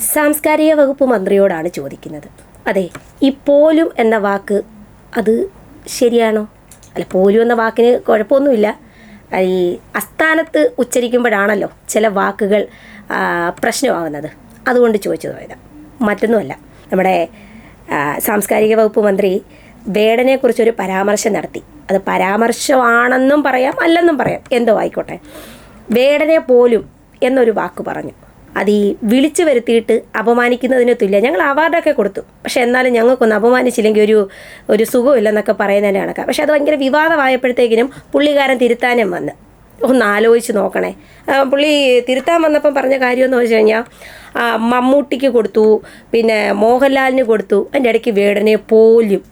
സാംസ്കാരിക വകുപ്പ് മന്ത്രിയോടാണ് ചോദിക്കുന്നത്. അതെ ഈ എന്ന വാക്ക് അത് ശരിയാണോ? അല്ല പോലും എന്ന വാക്കിന് കുഴപ്പമൊന്നുമില്ല. ഈ അസ്ഥാനത്ത് ഉച്ചരിക്കുമ്പോഴാണല്ലോ ചില വാക്കുകൾ പ്രശ്നമാകുന്നത്. അതുകൊണ്ട് ചോദിച്ചു പോയതാണ് മറ്റൊന്നുമല്ല നമ്മുടെ സാംസ്കാരിക വകുപ്പ് മന്ത്രി വേടനെക്കുറിച്ചൊരു പരാമർശം നടത്തി. അത് പരാമർശമാണെന്നും പറയാം അല്ലെന്നും പറയാം. എന്തോ ആയിക്കോട്ടെ. വേടനെ പോലും എന്നൊരു വാക്ക് പറഞ്ഞു. അത് ഈ വിളിച്ചു വരുത്തിയിട്ട് അപമാനിക്കുന്നതിന് തുല്യ. ഞങ്ങൾ അവാർഡൊക്കെ കൊടുത്തു. പക്ഷേ എന്നാലും ഞങ്ങൾക്കൊന്ന് അപമാനിച്ചില്ലെങ്കിൽ ഒരു ഒരു സുഖമില്ലെന്നൊക്കെ പറയുന്നതിന്റെ കണക്കാം പക്ഷെ അത് ഭയങ്കര വിവാദമായപ്പോഴത്തേക്കിനും പുള്ളിക്കാരൻ തിരുത്താനും വന്ന്. ഒന്ന് ആലോചിച്ച് നോക്കണേ. പുള്ളി തിരുത്താൻ വന്നപ്പം പറഞ്ഞ കാര്യമെന്ന് വെച്ച് കഴിഞ്ഞാൽ മമ്മൂട്ടിക്ക് കൊടുത്തു പിന്നെ മോഹൻലാലിന് കൊടുത്തു അതിന്റെ ഇടയ്ക്ക് വേടനെ പോലും.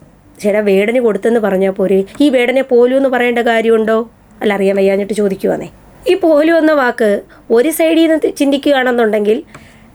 ചേട്ടാ വേടന് കൊടുത്തെന്ന് പറഞ്ഞാൽ പോരെ? ഈ വേടനെ പോലും എന്ന് പറയേണ്ട കാര്യമുണ്ടോ? അല്ല അറിയാൻ വയ്യാഞ്ഞിട്ട് ചോദിക്കുവാന്നേ. ഈ പോലും എന്ന വാക്ക് ഒരു സൈഡിൽ നിന്ന് ചിന്തിക്കുകയാണെന്നുണ്ടെങ്കിൽ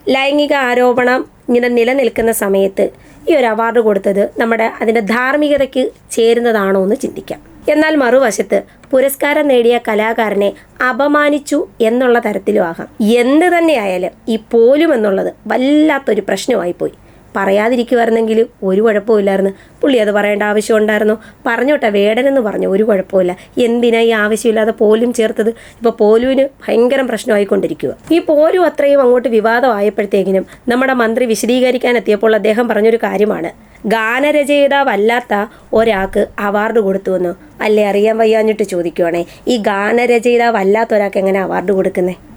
ലൈംഗിക ആരോപണം ഇങ്ങനെ നിലനിൽക്കുന്ന സമയത്ത് ഈ ഒരു അവാർഡ് കൊടുത്തത് നമ്മുടെ അതിന്റെ ധാർമ്മികതയ്ക്ക് ചേരുന്നതാണോ എന്ന് ചിന്തിക്കാം. എന്നാൽ മറുവശത്ത് പുരസ്കാരം നേടിയ കലാകാരനെ അപമാനിച്ചു എന്നുള്ള തരത്തിലും ആകാം. എന്ത് തന്നെയായാലും ഈ പോലും എന്നുള്ളത് വല്ലാത്തൊരു പ്രശ്നമായിപ്പോയി. പറയാതിരിക്കുമായിരുന്നെങ്കിൽ ഒരു കുഴപ്പമില്ലായിരുന്നു പുള്ളി അത് പറയേണ്ട ആവശ്യം ഉണ്ടായിരുന്നു പറഞ്ഞോട്ടെ വേടനെന്ന് പറഞ്ഞു ഒരു കുഴപ്പമില്ല എന്തിനാ ഈ ആവശ്യമില്ലാതെ പോലും ചേർത്തത്? ഇപ്പോൾ പോലുവിന് ഭയങ്കര പ്രശ്നമായിക്കൊണ്ടിരിക്കുക ഈ പോലും അത്രയും അങ്ങോട്ട് വിവാദമായപ്പോഴത്തേക്കിനും നമ്മുടെ മന്ത്രി വിശദീകരിക്കാൻ എത്തിയപ്പോൾ അദ്ദേഹം പറഞ്ഞൊരു കാര്യമാണ്. ഗാനരചയിതാവല്ലാത്ത ഒരാൾക്ക് അവാർഡ് കൊടുത്തു വന്നു അല്ലേ അറിയാൻ വയ്യാഞ്ഞിട്ട് ചോദിക്കുവാണേ. ഈ ഗാനരചയിതാവല്ലാത്ത ഒരാൾക്ക് എങ്ങനെ അവാർഡ് കൊടുക്കുന്നേ? ഏ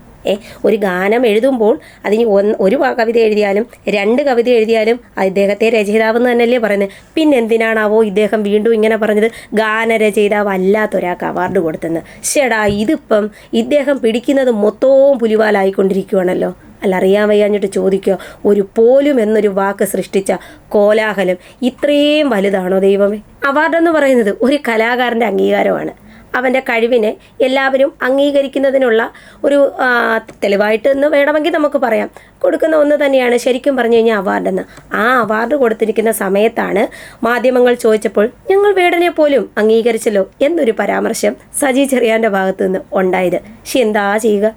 ഒരു ഗാനം എഴുതുമ്പോൾ അതിന് ഒരു കവിത എഴുതിയാലും രണ്ട് കവിത എഴുതിയാലും ഇദ്ദേഹത്തെ രചയിതാവെന്ന് തന്നെയല്ലേ പറയുന്നത്. പിന്നെ എന്തിനാണാവോ ഇദ്ദേഹം വീണ്ടും ഇങ്ങനെ പറഞ്ഞത്? ഗാനരചയിതാവ് അല്ലാത്ത ഒരാൾക്ക് അവാർഡ് കൊടുത്തെന്ന്. ശേടാ ഇതിപ്പം ഇദ്ദേഹം പിടിക്കുന്നത് മൊത്തവും പുലിവാലായിക്കൊണ്ടിരിക്കുകയാണല്ലോ അല്ല അറിയാൻ വയ്യാഞ്ഞിട്ട് ചോദിക്കുക ഒരു പോലും എന്നൊരു വാക്ക് സൃഷ്ടിച്ച കോലാഹലം ഇത്രയും വലുതാണോ ദൈവമേ? അവാർഡെന്ന് പറയുന്നത് ഒരു കലാകാരന്റെ അംഗീകാരമാണ്. അവന്റെ കഴിവിനെ എല്ലാവരും അംഗീകരിക്കുന്നതിനുള്ള ഒരു തെളിവായിട്ട് എന്ന് വേണമെങ്കിൽ നമുക്ക് പറയാം. കൊടുക്കുന്ന ഒന്ന് തന്നെയാണ് ശരിക്കും പറഞ്ഞു കഴിഞ്ഞാൽ അവാർഡെന്ന്. ആ അവാർഡ് കൊടുത്തിരിക്കുന്ന സമയത്താണ് മാധ്യമങ്ങൾ ചോദിച്ചപ്പോൾ ഞങ്ങൾ വേടനെ പോലും അംഗീകരിച്ചല്ലോ എന്നൊരു പരാമർശം സജി ചെറിയാന്റെ ഭാഗത്തു നിന്ന് ഉണ്ടായത്. പക്ഷെ എന്താ ചെയ്യുക?